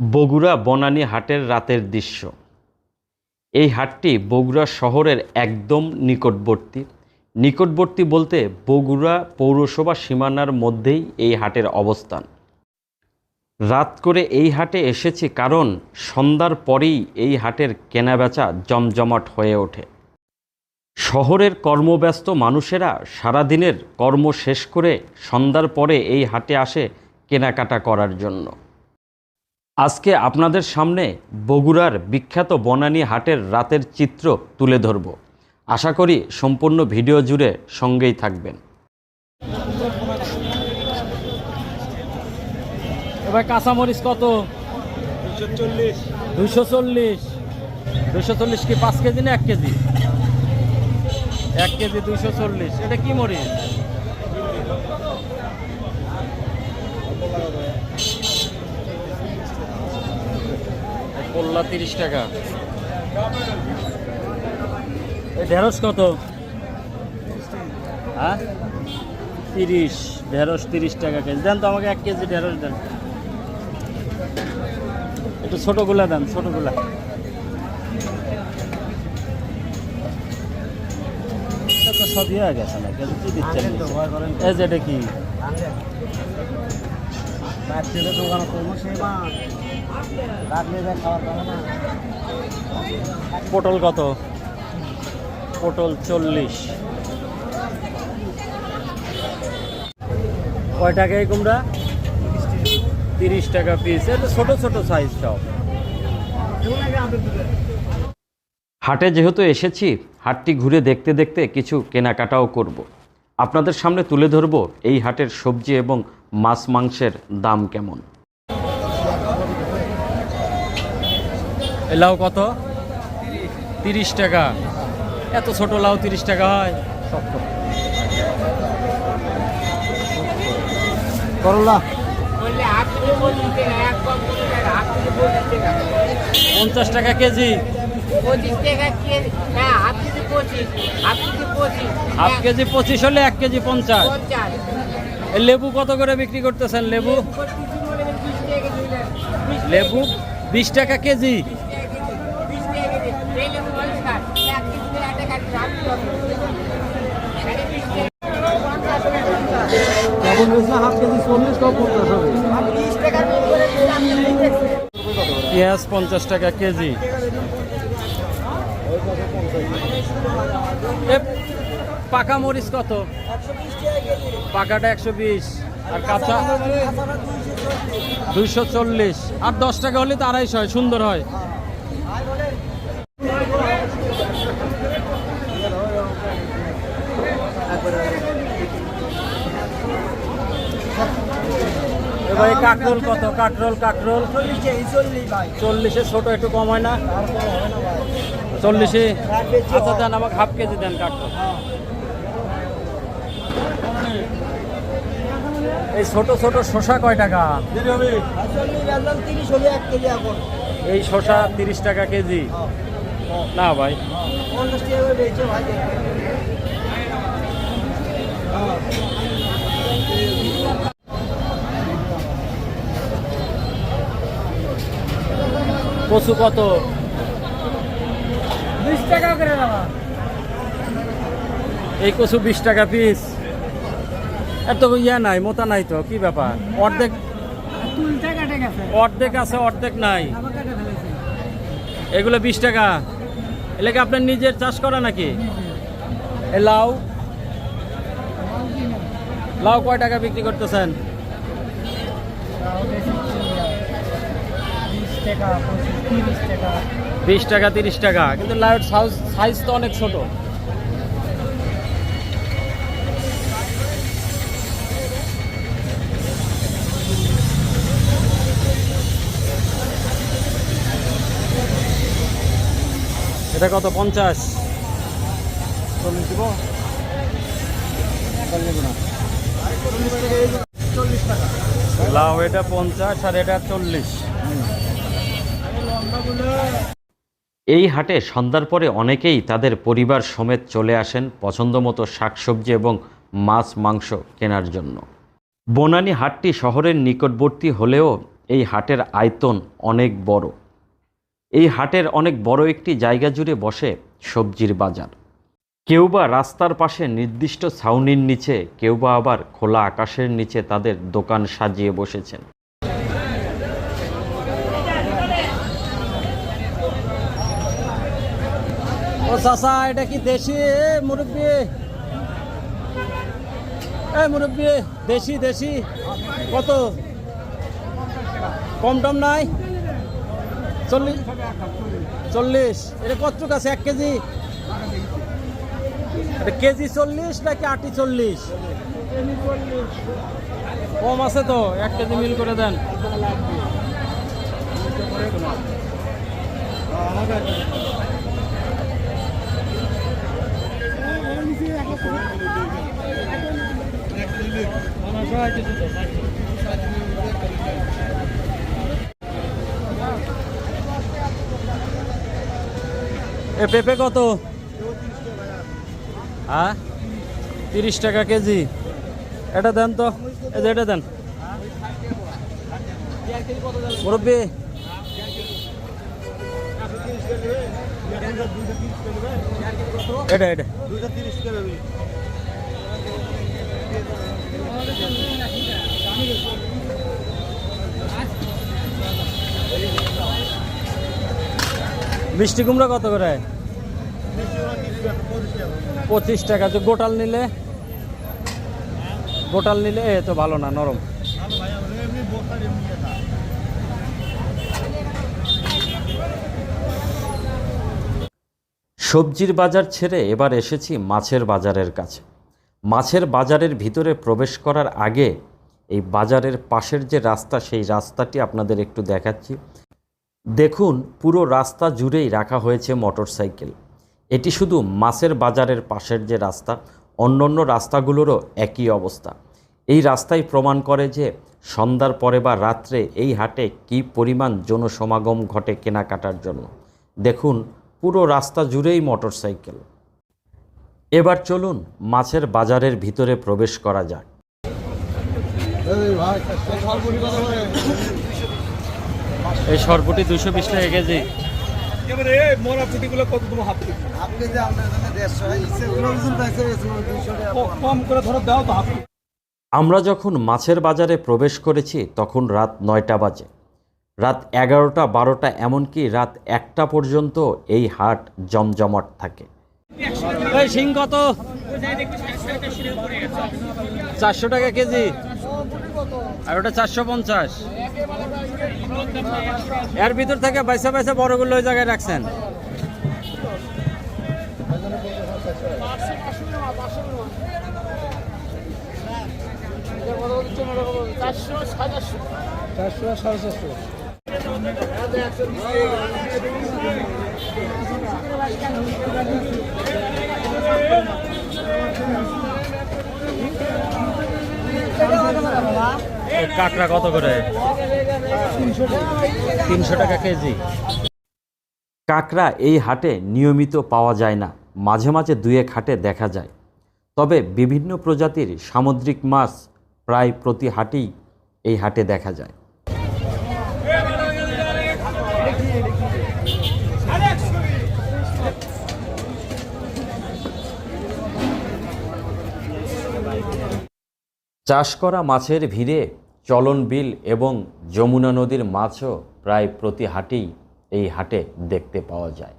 বগুড়া বনানী হাটের রাতের দৃশ্য। এই হাটটি বগুড়া শহরের একদম নিকটবর্তী। নিকটবর্তী বলতে বগুড়া পৌরসভা সীমানার মধ্যেই এই হাটের অবস্থান। রাত করে এই হাটে এসেছি কারণ সন্ধ্যার পরেই এই হাটের কেনাবেচা জমজমাট হয়ে ওঠে। শহরের কর্মব্যস্ত মানুষেরা সারাদিনের কর্ম শেষ করে সন্ধ্যার পরে এই হাটে আসে কেনাকাটা করার জন্য। আজকে আপনাদের সামনে বগুড়ার বিখ্যাত বনানী হাটের রাতের চিত্র তুলে ধরব। আশা করি সম্পূর্ণ ভিডিও জুড়ে সঙ্গেই থাকবেন। এবার কাঁচামরিচ কত? দুশো চল্লিশ। দুশো চল্লিশ কি পাঁচ কেজি না এক কেজি? এক কেজি দুইশো চল্লিশ। এটা কি মরিচ? কল্লা তিরিশ টাকা। এই ঢেঁড়স কত? হ্যাঁ? তিরিশ ঢেঁড়স তিরিশ টাকা কেজি। দেন তো আমাকে এক কেজি ঢেঁড়স দেন। একটু ছোটোগুলা দেন ছোটোগুলা। তো সবই হয়ে গেছে না কিন্তু কি দিচ্ছেন এই যে এটা কি? পটল কত? পটল চল্লিশ। কয় টাকা এই কুমড়া? তিরিশ টাকা পিস এটা ছোট ছোট সাইজ সব। হাটে যেহেতু এসেছি, হাটটি ঘুরে দেখতে দেখতে কিছু কেনাকাটাও করব। আপনাদের সামনে তুলে ধরব এই হাটের সবজি এবং মাছ মাংসের দাম কেমন। লাউ কত? তিরিশ টাকা। এত ছোট লাউ তিরিশ টাকা হয়। করলা। পঞ্চাশ টাকা কেজি। হাফ কেজি পঁচিশ হলে এক কেজি পঞ্চাশ। লেবু কত করে বিক্রি করতেছেন লেবু? লেবু বিশ টাকা কেজি বিশ টাকা কেজি এই লেবু পঞ্চাশ এক কেজি করে এক টাকা রাখতে হবে সাড়ে বিশ দিলাম, দেখছি। পেঁয়াজ পঞ্চাশ টাকা কেজি। পাকা মরিচ কত? পাকাটা একশো বিশ। আর কাঁচা দুইশো চল্লিশ। আর দশ টাকা হলে তো আড়াইশো হয় সুন্দর হয়। এবার কাকরোল কত? কাকরোল কাকরোল। চল্লিশে ছোট একটু কম হয় না? চল্লিশে আচ্ছা দেন আমাকে হাফ কেজি দেন কাকরোল। এই ছোট ছোট শসা কয় টাকা? এই শসা তিরিশ টাকা কেজি। না ভাই। কচু কত? বিশ টাকা করে এই কচু বিশ টাকা পিস এত ইয়া নাই মোটা নাই তো কি ব্যাপার? অর্ধেক অর্ধেক আছে অর্ধেক নাই। এগুলো বিশ টাকা। এলাকা আপনার নিজের চাষ করা নাকি? লাউ। লাউ কয় টাকা বিক্রি করতেছেন? টাকা তিরিশ টাকা। বিশ টাকা তিরিশ টাকা। কিন্তু লাউর সাইজ সাইজ তো অনেক ছোট। এটা কত? পঞ্চাশ। চল্লিশ দিব? লাউ এটা পঞ্চাশ আর এটা চল্লিশ। এই হাটে সন্ধ্যার পরে অনেকেই তাদের পরিবার সমেত চলে আসেন পছন্দমতো শাকসবজি এবং মাছ মাংস কেনার জন্য। বনানী হাটটি শহরের নিকটবর্তী হলেও এই হাটের আয়তন অনেক বড়। এই হাটের অনেক বড় একটি জায়গা জুড়ে বসে সবজির বাজার। কেউ বা রাস্তার পাশে নির্দিষ্ট ছাউনির নিচে, কেউ বা আবার খোলা আকাশের নিচে তাদের দোকান সাজিয়ে বসেছেন। ও চাচা, এটা কি দেশি? মুরব্বী। এ, মুরব্বী, দেশি দেশি। কত? কম টম নাই? চল্লিশ। চল্লিশ। এটা কত আছে? এক কেজি? কেজি চল্লিশ নাকি আটি চল্লিশ? কম আছে তো, এক কেজি মিল করে দেন। এ পেঁপে কত? হ্যাঁ? তিরিশ টাকা কেজি। এটা দেন তো। এই যে এটা দেন। মুরব্বী। এটা এটা। মিষ্টি কুমড়া কত করে? পঁচিশ টাকা। তো গোটাল নিলে? গোটাল নিলে এ তো ভালো না নরম। সবজির বাজার ছেড়ে এবার এসেছি মাছের বাজারের কাছে। মাছের বাজারের ভিতরে প্রবেশ করার আগে এই বাজারের পাশের যে রাস্তা, সেই রাস্তাটি আপনাদের একটু দেখাচ্ছি। দেখুন, পুরো রাস্তা জুড়েই রাখা হয়েছে মোটর সাইকেল এটি শুধু মাছের বাজারের পাশের যে রাস্তা, অন্যান্য রাস্তাগুলোরও একই অবস্থা। এই রাস্তাই প্রমাণ করে যে সন্ধ্যার পরে বা রাত্রে এই হাটে কী পরিমাণ জনসমাগম ঘটে কেনাকাটার জন্য। দেখুন পুরো রাস্তা জুড়েই মোটরসাইকেল। এবার চলুন মাছের বাজারের ভিতরে প্রবেশ করা যাক। এই সরপুটি দুশো বিশ টাকা কেজি। আমরা যখন মাছের বাজারে প্রবেশ করেছি তখন রাত নয়টা বাজে। রাত এগারোটা বারোটা এমনকি রাত একটা পর্যন্ত এই হাট জমজমাট থাকে। এই শিং কত? চারশো টাকা কেজি। আর ওটা চারশো পঞ্চাশ। এর ভিতর থেকে বাইসা পয়সা বড়গুলো ওই জায়গায় রাখছেন। চারশো সাড়ে চারশো। এই কাঁকড়া কত করে? তিনশো টাকা কেজি। কাঁকড়া এই হাটে নিয়মিত পাওয়া যায় না। মাঝে মাঝে এক হাটে দেখা যায়। তবে বিভিন্ন প্রজাতির সামুদ্রিক মাছ প্রায় প্রতি হাটেই এই হাটে দেখা যায়। চাষ করা মাছের ভিড়ে চলন বিল এবং যমুনা নদীর মাছও প্রায় প্রতি হাটেই এই হাটে দেখতে পাওয়া যায়।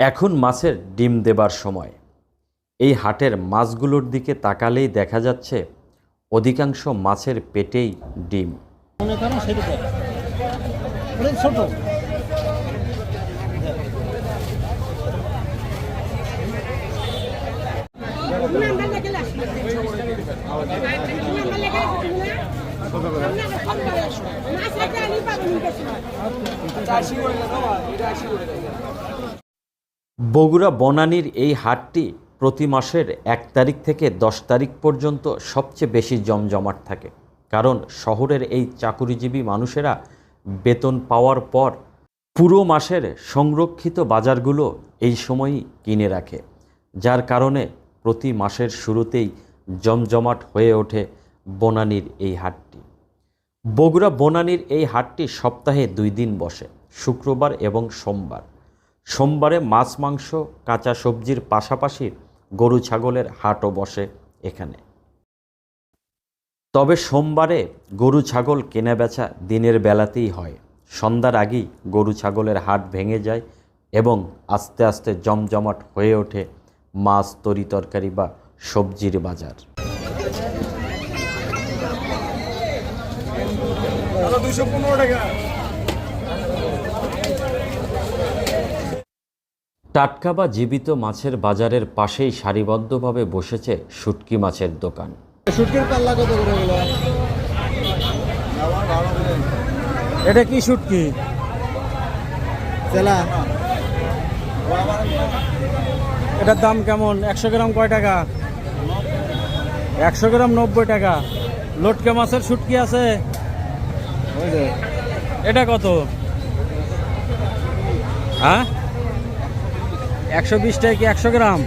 এখন মাছের ডিম দেবার সময়। এই হাটের মাছগুলোর দিকে তাকালেই দেখা যাচ্ছে, অধিকাংশ মাছের পেটেই ডিম। ছোট। বগুড়া বনানীর এই হাটটি প্রতি মাসের এক তারিখ থেকে দশ তারিখ পর্যন্ত সবচেয়ে বেশি জমজমাট থাকে। কারণ শহরের এই চাকুরিজীবী মানুষেরা বেতন পাওয়ার পর পুরো মাসের সংরক্ষিত বাজারগুলো এই সময়ই কিনে রাখে, যার কারণে প্রতি মাসের শুরুতেই জমজমাট হয়ে ওঠে বনানীর এই হাটটি। বগুড়া বনানীর এই হাটটি সপ্তাহে দুই দিন বসে, শুক্রবার এবং সোমবার। সোমবারে মাছ, মাংস, কাঁচা সবজির পাশাপাশি গরু, ছাগলের হাটও বসে এখানে। তবে সোমবারে গরু ছাগল কেনা বেচা দিনের বেলাতেই হয়। সন্ধ্যার আগেই গরু ছাগলের হাট ভেঙে যায় এবং আস্তে আস্তে জমজমাট হয়ে ওঠে মাছ তরি তরকারি বা সবজির বাজার। টাটকা বা জীবিত মাছের বাজারের পাশেই সারিবদ্ধভাবে বসেছে শুটকি মাছের দোকান। শুটকির পাল্লা কত করে এটা কি শুটকি? চেলা? এটার দাম কেমন? একশো গ্রাম কয় টাকা? একশো গ্রাম নব্বই টাকা। লটকে মাছের শুটকি আছে? এটা কত? হ্যাঁ? একশো বিশ টাকা কি একশো গ্রাম?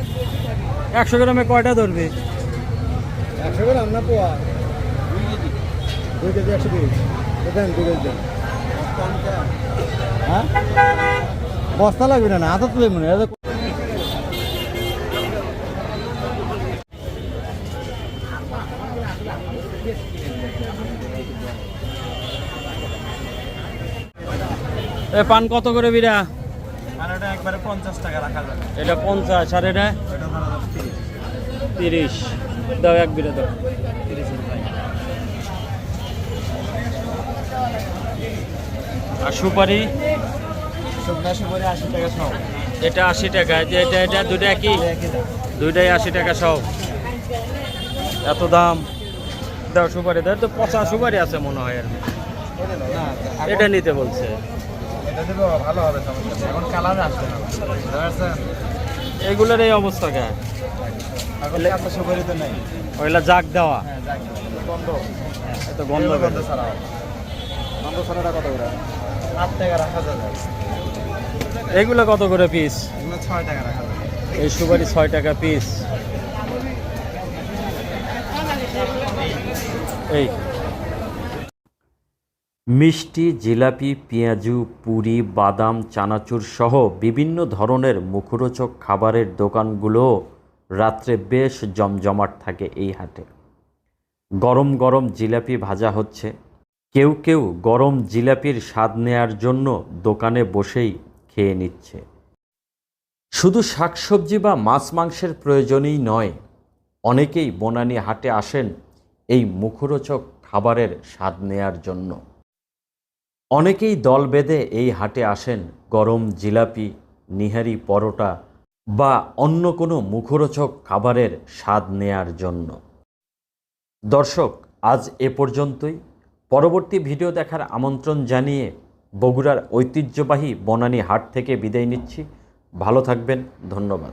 একশো গ্রামে কয়টা ধরবে? একশো গ্রাম না পোয়া দুই কেজি। একশো পিস দেন দুই কেজি দেন। হ্যাঁ? বস্তা লাগবে না না হাতে তুলে মনে হয় এ পান কত করে বিরা আর এটা একবারে পঞ্চাশ টাকা রাখা যাবে। এটা পঞ্চাশ আর এটা? তিরিশ। দাও এক বিরা দাও। আর সুপারি? শুকনা সুপারি আশি টাকা সব। এটা আশি টাকা যে এটা এটা দুটা কি দুইটাই আশি টাকা সব। এত দাম? দাও সুপারি দাও তো পচা সুপারি আছে মনে হয় আর এটা নিতে বলছে। ভালো হবে এখন কালার আসবে না। এগুলোর এই অবস্থা কে? ওইগুলা জাগ দেওয়া। হ্যাঁ এত গন্ধ গন্ধ ছাড়া গন্ধ ছাড়াটা কত করে? আট টাকা রাখা যাবে। এগুলো কত করে পিস ছয় টাকা রাখা যাবে। এই সুপারি ছয় টাকা পিস এই। মিষ্টি জিলাপি পেঁয়াজু পুরি বাদাম চানাচুর সহ বিভিন্ন ধরনের মুখরোচক খাবারের দোকানগুলো রাত্রে বেশ জমজমাট থাকে এই হাটে। গরম গরম জিলাপি ভাজা হচ্ছে। কেউ কেউ গরম জিলাপির স্বাদ নেয়ার জন্য দোকানে বসেই খেয়ে নিচ্ছে। শুধু শাকসবজি বা মাছ মাংসের প্রয়োজনই নয়, অনেকেই বনানী হাটে আসেন এই মুখরোচক খাবারের স্বাদ নেয়ার জন্য। অনেকেই দল বেঁধে এই হাটে আসেন গরম জিলাপি, নিহারি পরোটা বা অন্য কোনো মুখরোচক খাবারের স্বাদ নেয়ার জন্য। দর্শক, আজ এ পর্যন্তই। পরবর্তী ভিডিও দেখার আমন্ত্রণ জানিয়ে বগুড়ার ঐতিহ্যবাহী বনানী হাট থেকে বিদায় নিচ্ছি। ভালো থাকবেন, ধন্যবাদ।